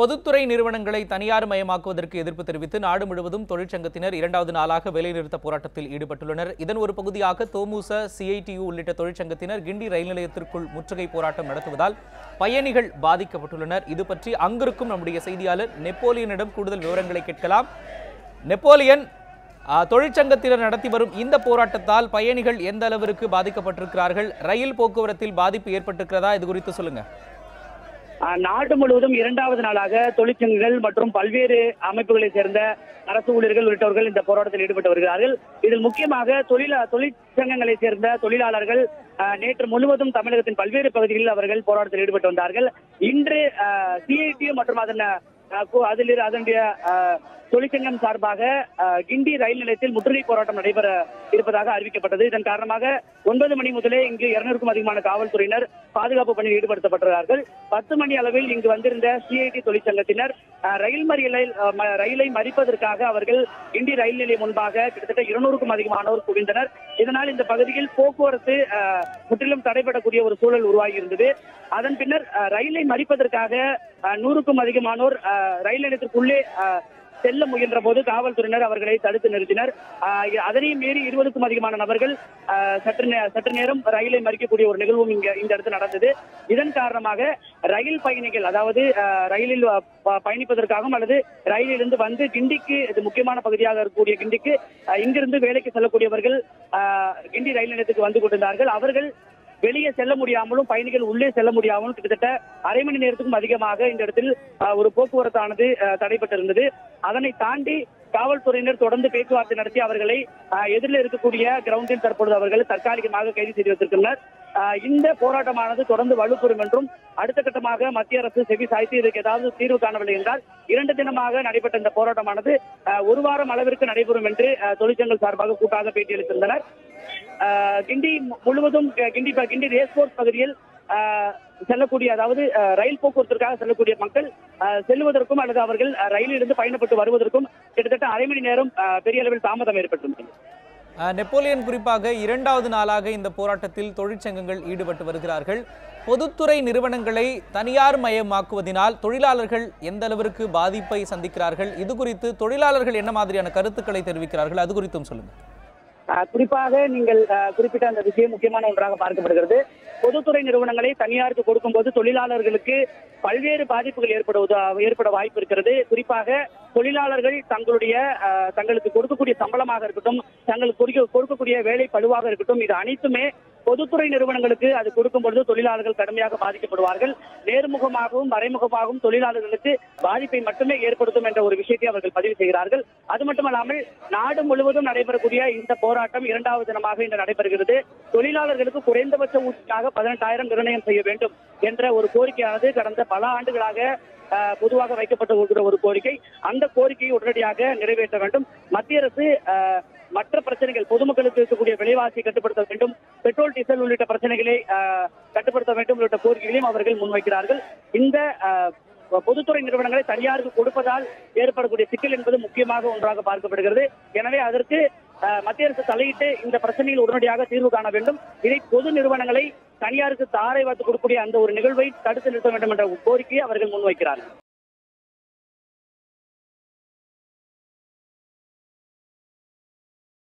பொதுத்துறை நிறுவனங்களை தனியார் மயமாக்குவதற்கு எதிர்ப்பு தெரிவித்து நாடு முழுவதும் தொழிற்சங்கத்தினர் இரண்டாவது நாளாக வேலைநிறுத்த போராட்டத்தில் ஈடுபட்டுள்ளனர். இதன் ஒரு பகுதியாக தோமுச சிஐடியு உள்ளிட்ட தொழிற்சங்கத்தினர் கிண்டி ரயில் நிலையத்திற்குள் முற்றுகை போராட்டம் நடத்துவதால் பயணிகள் பாதிக்கப்பட்டுள்ளனர். இது பற்றி அங்கிருக்கும் நம்முடைய செய்தியாளர் நெப்போலியனிடம் கூடுதல் விவரங்களை கேட்கலாம். நெப்போலியன் தொழிற்சங்கத்தினர் நடத்தி வரும் இந்த போராட்டத்தால் பயணிகள் எந்த அளவிற்கு பாதிக்கப்பட்டிருக்கிறார்கள்? ரயில் போக்குவரத்தில் பாதிப்பு ஏற்பட்டிருக்கிறதா? இது குறித்து சொல்லுங்க. நாடு முழுவதும் இரண்டாவது நாளாக தொழிற்சங்கங்கள் மற்றும் பல்வேறு அமைப்புகளை சேர்ந்த அரசு ஊழியர்கள் உள்ளிட்டவர்கள் இந்த போராட்டத்தில் ஈடுபட்டு வருகிறார்கள். இதில் முக்கியமாக தொழில தொழிற்சங்கங்களை சேர்ந்த தொழிலாளர்கள் நேற்று முழுவதும் தமிழகத்தின் பல்வேறு பகுதிகளில் அவர்கள் போராட்டத்தில் ஈடுபட்டு வந்தார்கள். இன்று சிஐடி மற்றும் அதன் அதில் இரு- அதனுடைய தொழிற்சங்கம் சார்பாக கிண்டி ரயில் நிலையத்தில் முற்றுகை போராட்டம் நடைபெற இருப்பதாக அறிவிக்கப்பட்டது. இதன் காரணமாக ஒன்பது மணி முதலே இங்கு இருநூறுக்கும் அதிகமான காவல்துறையினர் பாதுகாப்பு பணியில் ஈடுபடுத்தப்பட்டுள்ளார்கள். பத்து மணி அளவில் இங்கு வந்திருந்த சிஐடி தொழிற்சங்கத்தினர் ரயில் மறியலில் ரயிலை மறிப்பதற்காக அவர்கள் கிண்டி ரயில் நிலையம் முன்பாக கிட்டத்தட்ட இருநூறுக்கும் அதிகமானோர் குவிந்தனர். இதனால் இந்த பகுதியில் போக்குவரத்து முற்றிலும் தடைபடக்கூடிய ஒரு சூழல் உருவாகி இருந்தது அதன் பின்னர் ரயிலை மறிப்பதற்காக நூறுக்கும் அதிகமானோர் ரயில் நிலையத்திற்குள்ளே செல்ல முயன்ற போது காவல்துறையினர் அவர்களை தடுத்து நிறுத்தினர். அதனையும் மீறி இருபதுக்கும் அதிகமான நபர்கள் சற்று சற்று நேரம் ரயிலை மறிக்கக்கூடிய ஒரு நிகழ்வும் இங்க இந்த இடத்துல நடந்தது. இதன் காரணமாக ரயில் பயணிகள் அதாவது ரயிலில் பயணிப்பதற்காகவும் அல்லது ரயிலிருந்து வந்து கிண்டிக்கு இது முக்கியமான பகுதியாக இருக்கக்கூடிய கிண்டிக்கு இங்கிருந்து வேலைக்கு செல்லக்கூடியவர்கள் ஆஹ், கிண்டி ரயில் நிலையத்துக்கு வந்து கொண்டிருந்தார்கள். அவர்கள் வெளியே செல்ல முடியாமலும் பயணிகள் உள்ளே செல்ல முடியாமலும் கிட்டத்தட்ட அரை மணி நேரத்துக்கும் அதிகமாக இந்த இடத்தில் ஒரு போக்குவரத்தானது தடைபட்டிருந்தது அதனை தாண்டி காவல்துறையினர் தொடர்ந்து பேச்சுவார்த்தை நடத்தி அவர்களை எதிரில் இருக்கக்கூடிய கிரவுண்டில் தற்பொழுது அவர்கள் தற்காலிகமாக கைது செய்து வைத்திருக்கின்றனர். இந்த போராட்டமானது தொடர்ந்து வலுப்பெறும் என்றும் அடுத்த கட்டமாக மத்திய அரசு செவி சாய்த்து இதுக்கு ஏதாவது தீர்வு காணவில்லை என்றால் இரண்டு தினமாக நடைபெற்ற இந்த போராட்டமானது ஒரு வாரம் அளவிற்கு நடைபெறும் என்று ஆஹ், சார்பாக கூட்டாக பேட்டியளித்திருந்தனர் கிண்டி முழுவதும் கிண்டி கிண்டி ரேஸ்போர்ட் பகுதியில் செல்லக்கூடிய அதாவது ரயில் போக்குவரத்திற்காக செல்லக்கூடிய மக்கள் செல்வதற்கும் அல்லது அவர்கள் ரயிலிலிருந்து பயணப்பட்டு வருவதற்கும் கிட்டத்தட்ட அரை மணி நேரம் பெரிய அளவில் தாமதம் ஏற்பட்டிருந்தது. நெப்போலியன் குறிப்பாக இரண்டாவது நாளாக இந்த போராட்டத்தில் தொழிற்சங்கங்கள் ஈடுபட்டு வருகிறார்கள். பொதுத்துறை நிறுவனங்களை தனியார் மயமாக்குவதனால் தொழிலாளர்கள் எந்த அளவிற்கு பாதிப்பை சந்திக்கிறார்கள்? இது குறித்து தொழிலாளர்கள் என்ன மாதிரியான கருத்துக்களை தெரிவிக்கிறார்கள்? அது குறித்தும் சொல்லுங்க. குறிப்பாக நீங்கள் குறிப்பிட்ட அந்த விஷயம் முக்கியமான ஒன்றாக பார்க்கப்படுகிறது. பொதுத்துறை நிறுவனங்களை தனியாருக்கு கொடுக்கும்போது தொழிலாளர்களுக்கு பல்வேறு பாதிப்புகள் ஏற்படுவது ஏற்பட வாய்ப்பு இருக்கிறது. குறிப்பாக தொழிலாளர்கள் தங்களுடைய தங்களுக்கு கொடுக்கக்கூடிய சம்பளமாக இருக்கட்டும் தங்களுக்கு கொடுக்கக்கூடிய வேலை பழுவாக இருக்கட்டும் இது அனைத்துமே பொதுத்துறை நிறுவனங்களுக்கு அது கொடுக்கும் பொழுது தொழிலாளர்கள் கடுமையாக பாதிக்கப்படுவார்கள். நேர்முகமாகவும் மறைமுகமாகவும் தொழிலாளர்களுக்கு பாதிப்பை மட்டுமே ஏற்படுத்தும் என்ற ஒரு விஷயத்தை அவர்கள் பதிவு செய்கிறார்கள். அது மட்டுமல்லாமல் நாடு முழுவதும் நடைபெறக்கூடிய இந்த போராட்டம் இரண்டாவது தினமாக இன்று நடைபெறுகிறது. தொழிலாளர்களுக்கு குறைந்தபட்ச ஊதியாக பதினெட்டாயிரம் நிர்ணயம் செய்ய வேண்டும் என்ற ஒரு கோரிக்கையானது கடந்த பல ஆண்டுகளாக பொதுவாக வைக்கப்பட்டு வருகிற ஒரு கோரிக்கை. அந்த கோரிக்கையை உடனடியாக நிறைவேற்ற வேண்டும். மத்திய அரசு மற்ற பிரச்சனைகள் பொதுமக்களுக்கு இருக்கக்கூடிய விலைவாசியை கட்டுப்படுத்த வேண்டும் பெட்ரோல் டீசல் உள்ளிட்ட பிரச்சனைகளை கட்டுப்படுத்த வேண்டும் உள்ளிட்ட கோரிக்கைகளையும் அவர்கள் முன்வைக்கிறார்கள். இந்த பொதுத்துறை நிறுவனங்களை தனியாருக்கு கொடுப்பதால் ஏற்படக்கூடிய சிக்கல் என்பது முக்கியமாக ஒன்றாக பார்க்கப்படுகிறது. எனவே அதற்கு ஆஹ், மத்திய அரசு தலையிட்டு இந்த பிரச்சனையில் உடனடியாக தீர்வு காண வேண்டும். இதை பொது நிறுவனங்களை தனியாருக்கு தாரை வாத்து கொடுக்கக்கூடிய அந்த ஒரு நிகழ்வை தடுத்து நிறுத்த வேண்டும் என்ற கோரிக்கையை அவர்கள் முன்வைக்கிறார்கள்.